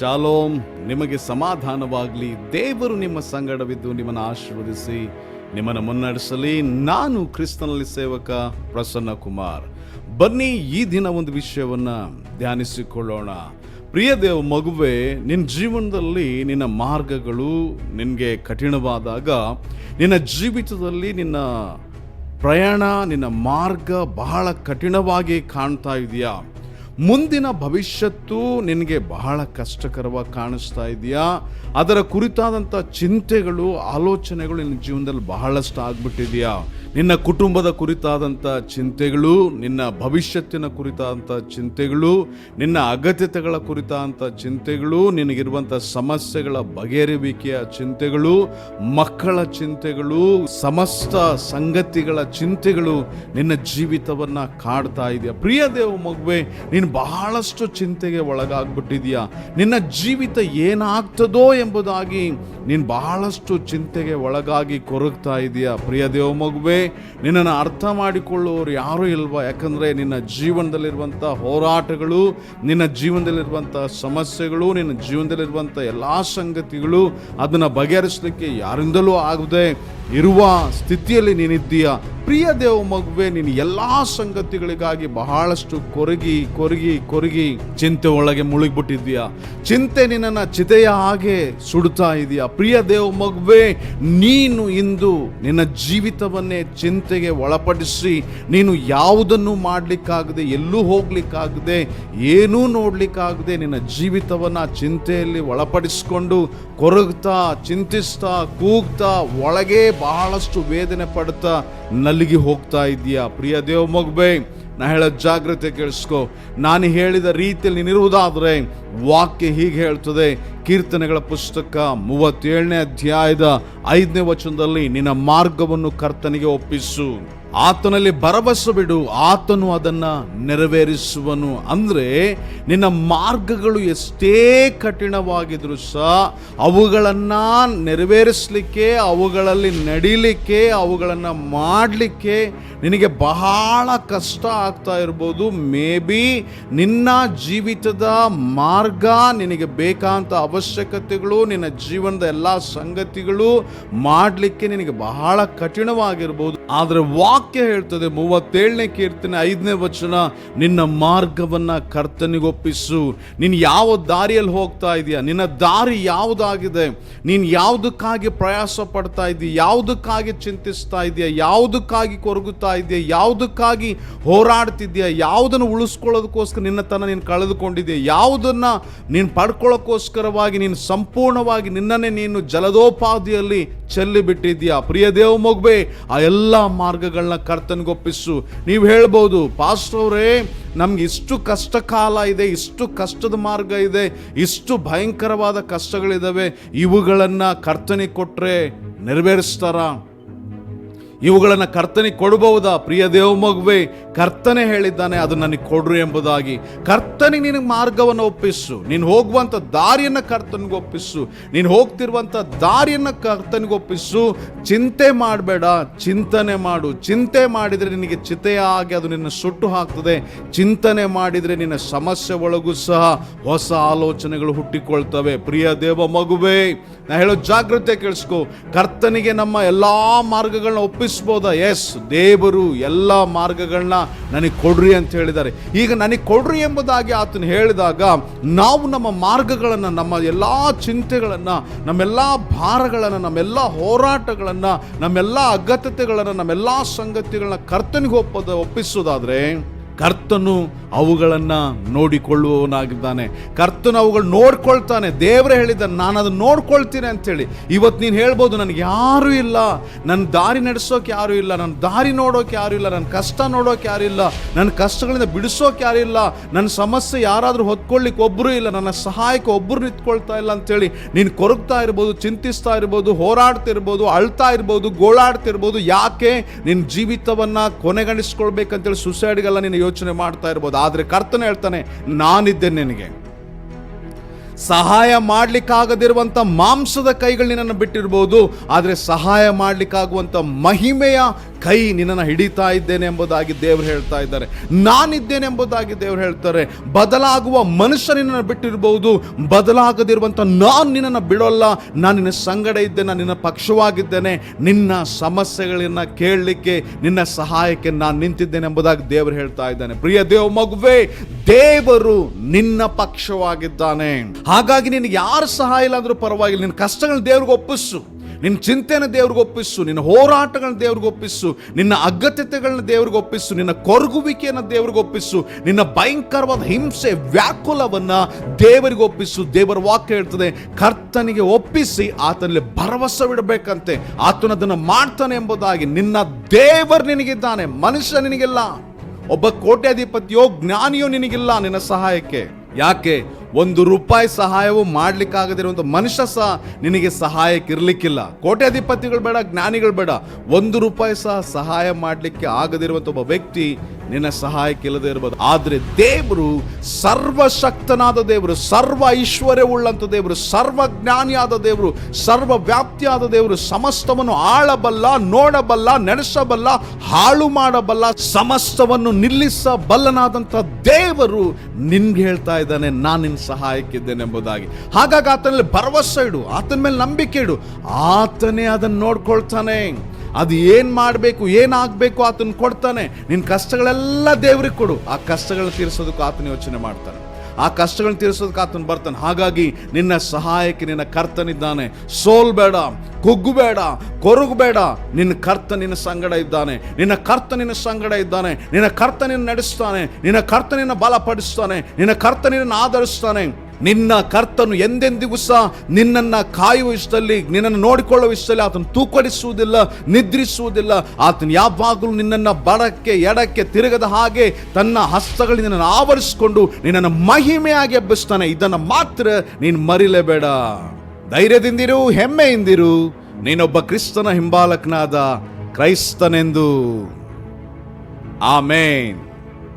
Shalom ನಿಮಗೆ ಸಮಾಧಾನವಾಗಲಿ. ದೇವರು ನಿಮ್ಮ ಸಂಗಡವಿದ್ದು ನಿಮ್ಮನ್ನು ಆಶೀರ್ವದಿಸಿ, ನಿಮ್ಮನ್ನು ಮುನ್ನಡೆಸಲಿ. ನಾನು ಕ್ರಿಸ್ತನಲ್ಲಿ ಸೇವಕ ಪ್ರಸನ್ನ ಕುಮಾರ್. ಬನ್ನಿ ಈ ದಿನ ಒಂದು ವಿಷಯವನ್ನು ಧ್ಯಾನಿಸಿಕೊಳ್ಳೋಣ. ಪ್ರಿಯ ದೇವ ಮಗುವೆ ನಿನ್ನ ಜೀವನದಲ್ಲಿ ನಿನ್ನ ಮಾರ್ಗಗಳು ನಿನಗೆ ಕಠಿಣವಾದಾಗ, ನಿನ್ನ ಜೀವಿತದಲ್ಲಿ ನಿನ್ನ ಪ್ರಯಾಣ, ನಿನ್ನ ಮಾರ್ಗ ಬಹಳ ಕಠಿಣವಾಗಿ ಕಾಣ್ತಾ ಇದೆಯಾ? ಮುಂದಿನ ಭವಿಷ್ಯತ್ತು ನಿನಗೆ ಬಹಳ ಕಷ್ಟಕರವಾಗಿ ಕಾಣಿಸ್ತಾ ಇದೆಯಾ? ಅದರ ಕುರಿತಾದಂಥ ಚಿಂತೆಗಳು, ಆಲೋಚನೆಗಳು ನಿನ್ನ ಜೀವನದಲ್ಲಿ ಬಹಳಷ್ಟು ಆಗ್ಬಿಟ್ಟಿದೆಯಾ? ನಿನ್ನ ಕುಟುಂಬದ ಕುರಿತಾದಂಥ ಚಿಂತೆಗಳು, ನಿನ್ನ ಭವಿಷ್ಯತ್ತಿನ ಕುರಿತಾದಂಥ ಚಿಂತೆಗಳು, ನಿನ್ನ ಅಗತ್ಯತೆಗಳ ಕುರಿತಾದಂಥ ಚಿಂತೆಗಳು ನಿನಗಿರುವಂಥ ಸಮಸ್ಯೆಗಳ ಬಗೆಹರಿವಿಕೆಯ ಚಿಂತೆಗಳು, ಮಕ್ಕಳ ಚಿಂತೆಗಳು, ಸಮಸ್ತ ಸಂಗತಿಗಳ ಚಿಂತೆಗಳು ನಿನ್ನ ಜೀವಿತವನ್ನು ಕಾಡ್ತಾ ಇದೆಯಾ? ಪ್ರಿಯ ದೇವ ಮಗುವೆ, ನೀನು ಬಹಳಷ್ಟು ಚಿಂತೆಗೆ ಒಳಗಾಗ್ಬಿಟ್ಟಿದೆಯಾ? ನಿನ್ನ ಜೀವಿತ ಏನಾಗ್ತದೋ ಎಂಬುದಾಗಿ ನೀನು ಬಹಳಷ್ಟು ಚಿಂತೆಗೆ ಒಳಗಾಗಿ ಕೊರಗ್ತಾ ಇದೆಯಾ? ಪ್ರಿಯ ದೇವ ಮಗುವೆ ನಿನ್ನನ್ನು ಅರ್ಥ ಮಾಡಿಕೊಳ್ಳುವವರು ಯಾರೂ ಇಲ್ವಾ? ಯಾಕಂದರೆ ನಿನ್ನ ಜೀವನದಲ್ಲಿರುವಂಥ ಹೋರಾಟಗಳು, ನಿನ್ನ ಜೀವನದಲ್ಲಿರುವಂಥ ಸಮಸ್ಯೆಗಳು, ನಿನ್ನ ಜೀವನದಲ್ಲಿರುವಂಥ ಎಲ್ಲ ಸಂಗತಿಗಳು ಅದನ್ನು ಬಗೆಹರಿಸಲಿಕ್ಕೆ ಯಾರಿಂದಲೂ ಆಗದೆ ಇರುವ ಸ್ಥಿತಿಯಲ್ಲಿ ನೀನಿದ್ದೀಯ? ಪ್ರಿಯ ದೇವ ಮಗುವೆ, ನೀನು ಎಲ್ಲಾ ಸಂಗತಿಗಳಿಗಾಗಿ ಬಹಳಷ್ಟು ಕೊರಗಿ ಕೊರಗಿ ಕೊರಗಿ ಚಿಂತೆ ಒಳಗೆ ಮುಳುಗಿಬಿಟ್ಟಿದ್ಯಾ ಚಿಂತೆ ನಿನ್ನನ್ನ ಚಿತೆಯ ಹಾಗೆ ಸುಡ್ತಾ ಇದೆಯಾ? ಪ್ರಿಯ ದೇವ ಮಗುವೆ, ನೀನು ಇಂದು ನಿನ್ನ ಜೀವಿತವನ್ನೇ ಚಿಂತೆಗೆ ಒಳಪಡಿಸಿ ನೀನು ಯಾವುದನ್ನು ಮಾಡಲಿಕ್ಕಾಗದೆ, ಎಲ್ಲೂ ಹೋಗ್ಲಿಕ್ಕಾಗದೆ, ಏನೂ ನೋಡ್ಲಿಕ್ಕಾಗದೆ ನಿನ್ನ ಜೀವಿತವನ್ನ ಚಿಂತೆಯಲ್ಲಿ ಒಳಪಡಿಸಿಕೊಂಡು ಕೊರಗ್ತಾ, ಚಿಂತಿಸ್ತಾ, ಕೂಗ್ತಾ, ಒಳಗೆ ಬಹಳಷ್ಟು ವೇದನೆ ಪಡ್ತಾ ನಲ್ಲಿಗೆ ಹೋಗ್ತಾ ಇದ್ದೀಯಾ? ಪ್ರಿಯ ದೇವ ಮಗುವೆ ನಾ ಹೇಳೋ ಜಾಗ್ರತೆ ಕೇಳಿಸ್ಕೊ. ನಾನು ಹೇಳಿದ ರೀತಿಯಲ್ಲಿ ನೀನಿರುವುದಾದ್ರೆ ವಾಕ್ಯ ಹೀಗೆ ಹೇಳ್ತದೆ, ಕೀರ್ತನೆಗಳ ಪುಸ್ತಕ ಮೂವತ್ತೇಳನೇ ಅಧ್ಯಾಯದ ಐದನೇ ವಚನದಲ್ಲಿ, ನಿನ್ನ ಮಾರ್ಗವನ್ನು ಕರ್ತನಿಗೆ ಒಪ್ಪಿಸು. ಆತನಲ್ಲಿ ಭರವಸೆ ಬಿಡು, ಆತನು ಅದನ್ನು ನೆರವೇರಿಸುವನು. ಅಂದರೆ, ನಿನ್ನ ಮಾರ್ಗಗಳು ಎಷ್ಟೇ ಕಠಿಣವಾಗಿದ್ರು ಸಹ, ಅವುಗಳನ್ನು ನೆರವೇರಿಸಲಿಕ್ಕೆ, ಅವುಗಳಲ್ಲಿ ನಡೀಲಿಕ್ಕೆ, ಅವುಗಳನ್ನು ಮಾಡಲಿಕ್ಕೆ ನಿನಗೆ ಬಹಳ ಕಷ್ಟ ಆಗ್ತಾ ಇರ್ಬೋದು. ಮೇ ಬಿ ನಿನ್ನ ಜೀವಿತದ ಮಾರ್ಗ ನಿನಗೆ ಬೇಕಾದಂಥ ಅವಶ್ಯಕತೆಗಳು, ನಿನ್ನ ಜೀವನದ ಎಲ್ಲ ಸಂಗತಿಗಳು ಮಾಡಲಿಕ್ಕೆ ನಿನಗೆ ಬಹಳ ಕಠಿಣವಾಗಿರ್ಬೋದು. ಆದರೆ ವಾಕ್ಯ ಹೇಳ್ತದೆ ಮೂವತ್ತೇಳನೇ ಕೀರ್ತನೆ ಐದನೇ ವಚನ, ನಿನ್ನ ಮಾರ್ಗವನ್ನ ಕರ್ತನಿಗೊಪ್ಪಿಸು ನೀನು ಯಾವ ದಾರಿಯಲ್ಲಿ ಹೋಗ್ತಾ ಇದೆಯಾ? ನಿನ್ನ ದಾರಿ ಯಾವುದಾಗಿದೆ? ನೀನು ಯಾವುದಕ್ಕಾಗಿ ಪ್ರಯಾಸ ಪಡ್ತಾ ಇದೀಯ? ಯಾವುದಕ್ಕಾಗಿ ಚಿಂತಿಸ್ತಾ ಇದೆಯಾ? ಯಾವುದಕ್ಕಾಗಿ ಕೊರಗುತ್ತಾ ಇದೆಯಾ? ಯಾವುದಕ್ಕಾಗಿ ಹೋರಾಡ್ತಿದ್ಯಾ ಯಾವುದನ್ನು ಉಳಿಸ್ಕೊಳ್ಳೋದಕ್ಕೋಸ್ಕರ ನಿನ್ನ ತನ ನೀನು ಕಳೆದುಕೊಂಡಿದ್ಯಾ ಯಾವುದನ್ನ ನೀನು ಪಡ್ಕೊಳ್ಳೋಕ್ಕೋಸ್ಕರವಾಗಿ ನೀನು ಸಂಪೂರ್ಣವಾಗಿ ನಿನ್ನನ್ನೇ ನೀನು ಜಲದೋಪಾದಿಯಲ್ಲಿ ಚೆಲ್ಲಿಬಿಟ್ಟಿದ್ದೀಯಾ? ಪ್ರಿಯ ದೇವ ಮಗುವೆ, ಆ ಎಲ್ಲ ಮಾರ್ಗಗಳನ್ನ ಕರ್ತನಿಗೊಪ್ಪಿಸು ನೀವು ಹೇಳ್ಬೋದು ಅವರೇ, ನಮ್ಗೆ ಇಷ್ಟು ಕಷ್ಟ ಕಾಲ ಇದೆ, ಇಷ್ಟು ಕಷ್ಟದ ಮಾರ್ಗ ಇದೆ, ಇಷ್ಟು ಭಯಂಕರವಾದ ಕಷ್ಟಗಳಿದ್ದಾವೆ ಇವುಗಳನ್ನು ಕರ್ತನಿಗೆ ಕೊಟ್ಟರೆ ನೆರವೇರಿಸ್ತಾರ? ಇವುಗಳನ್ನು ಕರ್ತನಿಗೆ ಕೊಡಬಹುದಾ? ಪ್ರಿಯ ದೇವ ಮಗುವೆ, ಕರ್ತನೆ ಹೇಳಿದ್ದಾನೆ, ಅದು ನನಗೆ ಕೊಡ್ರಿ ಎಂಬುದಾಗಿ. ಕರ್ತನಿಗೆ ನಿನಗೆ ಮಾರ್ಗವನ್ನು ಒಪ್ಪಿಸು. ನೀನು ಹೋಗುವಂಥ ದಾರಿಯನ್ನು ಕರ್ತನಿಗೆ ಒಪ್ಪಿಸು. ನೀನು ಹೋಗ್ತಿರುವಂಥ ದಾರಿಯನ್ನು ಕರ್ತನಿಗೆ ಒಪ್ಪಿಸು. ಚಿಂತೆ ಮಾಡಬೇಡ, ಚಿಂತನೆ ಮಾಡು. ಚಿಂತೆ ಮಾಡಿದರೆ ನಿನಗೆ ಚಿತೆಯಾಗಿ ಅದು ನಿನ್ನ ಸುಟ್ಟು ಹಾಕ್ತದೆ. ಚಿಂತನೆ ಮಾಡಿದರೆ ನಿನ್ನ ಸಮಸ್ಯೆ ಒಳಗೂ ಸಹ ಹೊಸ ಆಲೋಚನೆಗಳು ಹುಟ್ಟಿಕೊಳ್ತವೆ. ಪ್ರಿಯ ದೇವ ಮಗುವೆ, ನಾ ಹೇಳೋ ಜಾಗ್ರತೆ ಕೇಳಿಸ್ಕೊ. ಕರ್ತನಿಗೆ ನಮ್ಮ ಎಲ್ಲ ಮಾರ್ಗಗಳನ್ನ ಒಪ್ಪಿಸ್ಬೋದಾ ಎಸ್ ದೇವರು ಎಲ್ಲ ಮಾರ್ಗಗಳನ್ನ ನನಗೆ ಕೊಡ್ರಿ ಅಂತ ಹೇಳಿದ್ದಾರೆ. ಈಗ ನನಗೆ ಕೊಡ್ರಿ ಎಂಬುದಾಗಿ ಆತನು ಹೇಳಿದಾಗ, ನಾವು ನಮ್ಮ ಮಾರ್ಗಗಳನ್ನು, ನಮ್ಮ ಎಲ್ಲ ಚಿಂತೆಗಳನ್ನು, ನಮ್ಮೆಲ್ಲ ಭಾರಗಳನ್ನು, ನಮ್ಮೆಲ್ಲ ಹೋರಾಟಗಳನ್ನು, ನಮ್ಮೆಲ್ಲ ಅಗತ್ಯತೆಗಳನ್ನು, ನಮ್ಮೆಲ್ಲ ಸಂಗತಿಗಳನ್ನ ಕರ್ತನಿಗೆ ಒಪ್ಪದ ಒಪ್ಪಿಸೋದಾದ್ರೆ ಕರ್ತನು ಅವುಗಳನ್ನು ನೋಡಿಕೊಳ್ಳುವವನಾಗಿದ್ದಾನೆ. ಕರ್ತನು ಅವುಗಳು ನೋಡ್ಕೊಳ್ತಾನೆ. ದೇವರೇ ಹೇಳಿದ, ನಾನು ಅದನ್ನು ನೋಡ್ಕೊಳ್ತೀನಿ ಅಂಥೇಳಿ ಇವತ್ತು ನೀನು ಹೇಳ್ಬೋದು, ನನಗೆ ಯಾರೂ ಇಲ್ಲ. ನನ್ನ ದಾರಿ ನಡೆಸೋಕೆ ಯಾರೂ ಇಲ್ಲ. ನನ್ನ ದಾರಿ ನೋಡೋಕೆ ಯಾರೂ ಇಲ್ಲ. ನನ್ನ ಕಷ್ಟ ನೋಡೋಕೆ ಯಾರೂ ಇಲ್ಲ. ನನ್ನ ಕಷ್ಟಗಳಿಂದ ಬಿಡಿಸೋಕೆ ಯಾರೂ ಇಲ್ಲ. ನನ್ನ ಸಮಸ್ಯೆ ಯಾರಾದರೂ ಹೊತ್ಕೊಳ್ಳಿಕ್ಕೆ ಒಬ್ಬರೂ ಇಲ್ಲ. ನನ್ನ ಸಹಾಯಕ್ಕೆ ಒಬ್ಬರು ನಿಂತ್ಕೊಳ್ತಾ ಇಲ್ಲ ಅಂಥೇಳಿ ನೀನು ಕೊರಗ್ತಾ ಇರ್ಬೋದು, ಚಿಂತಿಸ್ತಾ ಇರ್ಬೋದು ಹೋರಾಡ್ತಿರ್ಬೋದು ಅಳ್ತಾ ಇರ್ಬೋದು ಗೋಳಾಡ್ತಿರ್ಬೋದು ಯಾಕೆ? ನಿನ್ನ ಜೀವಿತವನ್ನು ಕೊನೆಗಣಿಸ್ಕೊಳ್ಬೇಕಂತೇಳಿ ಸುಸೈಡ್ಗೆಲ್ಲ ನೀನು ಯೋಚನೆ ಮಾಡ್ತಾ ಇರ್ಬೋದು, ಆದರೆ ಕರ್ತನ ಹೇಳ್ತಾನೆ ನಾನಿದ್ದೇನೆ ನಿನಗೆ. ಸಹಾಯ ಮಾಡಲಿಕ್ಕಾಗದಿರುವಂಥ ಮಾಂಸದ ಕೈಗಳು ನಿನ್ನನ್ನು ಬಿಟ್ಟಿರ್ಬೋದು, ಆದರೆ ಸಹಾಯ ಮಾಡಲಿಕ್ಕಾಗುವಂಥ ಮಹಿಮೆಯ ಕೈ ನಿನ್ನನ್ನು ಹಿಡಿತಾ ಇದ್ದೇನೆ ಎಂಬುದಾಗಿ ದೇವರು ಹೇಳ್ತಾ ಇದ್ದಾರೆ. ನಾನಿದ್ದೇನೆ ಎಂಬುದಾಗಿ ದೇವರು ಹೇಳ್ತಾರೆ. ಬದಲಾಗುವ ಮನುಷ್ಯ ನಿನ್ನನ್ನು ಬಿಟ್ಟಿರಬಹುದು ಬದಲಾಗದಿರುವಂಥ ನಾನು ನಿನ್ನನ್ನು ಬಿಡೋಲ್ಲ. ನಾನು ನಿನ್ನ ಸಂಗಡ ಇದ್ದೇನೆ ನಾನು ನಿನ್ನ ಪಕ್ಷವಾಗಿದ್ದೇನೆ. ನಿನ್ನ ಸಮಸ್ಯೆಗಳನ್ನ ಕೇಳಲಿಕ್ಕೆ, ನಿನ್ನ ಸಹಾಯಕ್ಕೆ ನಾನು ನಿಂತಿದ್ದೇನೆ ಎಂಬುದಾಗಿ ದೇವರು ಹೇಳ್ತಾ ಇದ್ದಾನೆ. ಪ್ರಿಯ ದೇವ ಮಗುವೆ, ದೇವರು ನಿನ್ನ ಪಕ್ಷವಾಗಿದ್ದಾನೆ. ಹಾಗಾಗಿ ನಿನಗೆ ಯಾರು ಸಹಾಯ ಇಲ್ಲ ಅಂದ್ರೂ ಪರವಾಗಿಲ್ಲ. ನಿನ್ನ ಕಷ್ಟಗಳನ್ನ ದೇವ್ರಿಗೆ ಒಪ್ಪಿಸು. ನಿನ್ನ ಚಿಂತೆನ ದೇವ್ರಿಗೆ ಒಪ್ಪಿಸು, ನಿನ್ನ ಹೋರಾಟಗಳನ್ನ ದೇವ್ರಿಗೆ ಒಪ್ಪಿಸು, ನಿನ್ನ ಅಗತ್ಯತೆಗಳನ್ನ ದೇವ್ರಿಗೆ ಒಪ್ಪಿಸು, ನಿನ್ನ ಕೊರಗುವಿಕೆಯನ್ನು ದೇವ್ರಿಗೆ ಒಪ್ಪಿಸು, ನಿನ್ನ ಭಯಂಕರವಾದ ಹಿಂಸೆ, ವ್ಯಾಕುಲವನ್ನ ದೇವರಿಗೆ ಒಪ್ಪಿಸು. ದೇವರ ವಾಕ್ಯ ಹೇಳ್ತದೆ, ಕರ್ತನಿಗೆ ಒಪ್ಪಿಸಿ, ಆತನಲ್ಲಿ ಭರವಸವಿಡಬೇಕಂತೆ ಆತನ ಅದನ್ನು ಮಾಡ್ತಾನೆ ಎಂಬುದಾಗಿ. ನಿನ್ನ ದೇವರು ನಿನಗಿದ್ದಾನೆ, ಮನುಷ್ಯ ನಿನಗಿಲ್ಲ. ಒಬ್ಬ ಕೋಟ್ಯಾಧಿಪತಿಯೋ, ಜ್ಞಾನಿಯೋ ನಿನಗಿಲ್ಲ ನಿನ್ನ ಸಹಾಯಕ್ಕೆ. ಯಾಕೆ? ಒಂದು ರೂಪಾಯಿ ಸಹಾಯವು ಮಾಡ್ಲಿಕ್ಕಾಗದಿರುವಂಥ ಮನುಷ್ಯ ಸಹ ನಿನಗೆ ಸಹಾಯಕ್ಕೆ ಇರ್ಲಿಕ್ಕಿಲ್ಲ ಕೋಟ್ಯಾಧಿಪತಿಗಳು ಬೇಡ, ಜ್ಞಾನಿಗಳು ಬೇಡ. ಒಂದು ರೂಪಾಯಿ ಸಹ ಸಹಾಯ ಮಾಡಲಿಕ್ಕೆ ಆಗದಿರುವಂಥ ಒಬ್ಬ ವ್ಯಕ್ತಿ ನಿನ್ನ ಸಹಾಯಕ್ಕೆ ಇಲ್ಲದೆ ಇರಬಹುದು ಆದ್ರೆ ದೇವರು ಸರ್ವಶಕ್ತನಾದ ದೇವರು, ಸರ್ವ ಐಶ್ವರ್ಯವುಳ್ಳಂಥ ದೇವರು, ಸರ್ವಜ್ಞಾನಿಯಾದ ದೇವರು ಸರ್ವ ವ್ಯಾಪ್ತಿಯಾದ ದೇವರು, ಸಮಸ್ತವನ್ನು ಆಳಬಲ್ಲ, ನೋಡಬಲ್ಲ ನಡೆಸಬಲ್ಲ ಹಾಳು ಮಾಡಬಲ್ಲ, ಸಮಸ್ತವನ್ನು ನಿಲ್ಲಿಸಬಲ್ಲನಾದಂಥ ದೇವರು ನಿನ್ಗೆ ಹೇಳ್ತಾ ಇದ್ದಾನೆ, ನಾನು ನಿನ್ನ ಸಹಾಯಕ್ಕಿದ್ದೇನೆ ಎಂಬುದಾಗಿ ಹಾಗಾಗಿ ಆತನಲ್ಲಿ ಭರವಸೆ ಇಡು, ಆತನ ಮೇಲೆ ನಂಬಿಕೆ ಇಡು. ಆತನೇ ಅದನ್ನು ನೋಡ್ಕೊಳ್ತಾನೆ. ಅದು ಏನು ಮಾಡಬೇಕು, ಏನಾಗಬೇಕು ಆತನ ಕೊಡ್ತಾನೆ. ನಿನ್ನ ಕಷ್ಟಗಳೆಲ್ಲ ದೇವ್ರಿಗೆ ಕೊಡು. ಆ ಕಷ್ಟಗಳನ್ನ ತೀರಿಸೋದಕ್ಕೂ ಆತನ ಯೋಚನೆ ಮಾಡ್ತಾನೆ. ಆ ಕಷ್ಟಗಳನ್ನ ತೀರಿಸೋದಕ್ಕೆ ಆತನು ಬರ್ತಾನೆ. ಹಾಗಾಗಿ ನಿನ್ನ ಸಹಾಯಕ್ಕೆ ನಿನ್ನ ಕರ್ತನಿದ್ದಾನೆ. ಸೋಲ್ಬೇಡ ಕುಗ್ಗುಬೇಡ ಕೊರಗಬೇಡ ನಿನ್ನ ಕರ್ತ ನಿನ್ನ ಸಂಗಡ ಇದ್ದಾನೆ. ನಿನ್ನ ಕರ್ತ ನಿನ್ನ ಸಂಗಡ ಇದ್ದಾನೆ. ನಿನ್ನ ಕರ್ತ ನಿನ್ನ ನಡೆಸ್ತಾನೆ. ನಿನ್ನ ಕರ್ತ ನಿನ್ನ ಬಲಪಡಿಸ್ತಾನೆ. ನಿನ್ನ ಕರ್ತ ನಿನ್ನ ಆಧರಿಸ್ತಾನೆ. ನಿನ್ನ ಕರ್ತನು ಎಂದೆಂದಿಗೂ ಸಹ ನಿನ್ನನ್ನು ಕಾಯುವ ಇಷ್ಟದಲ್ಲಿ, ನಿನ್ನನ್ನು ನೋಡಿಕೊಳ್ಳುವ ಇಷ್ಟದಲ್ಲಿ ಆತನು ತೂಕಡಿಸುವುದಿಲ್ಲ, ನಿದ್ರಿಸುವುದಿಲ್ಲ. ಆತನು ಯಾವಾಗಲೂ ನಿನ್ನನ್ನು ಬಡಕ್ಕೆ ಎಡಕ್ಕೆ ತಿರುಗದ ಹಾಗೆ ತನ್ನ ಹಸ್ತಗಳು ನಿನ್ನನ್ನು ಆವರಿಸಿಕೊಂಡು ನಿನ್ನನ್ನು ಮಹಿಮೆಯಾಗಿ ಎಬ್ಬಿಸ್ತಾನೆ. ಇದನ್ನು ಮಾತ್ರ ನೀನು ಮರಿಲೇಬೇಡ. ಧೈರ್ಯದಿಂದಿರು, ಹೆಮ್ಮೆಯಿಂದಿರು. ನೀನೊಬ್ಬ ಕ್ರಿಸ್ತನ ಹಿಂಬಾಲಕನಾದ ಕ್ರೈಸ್ತನೆಂದು. ಆಮೇನ್.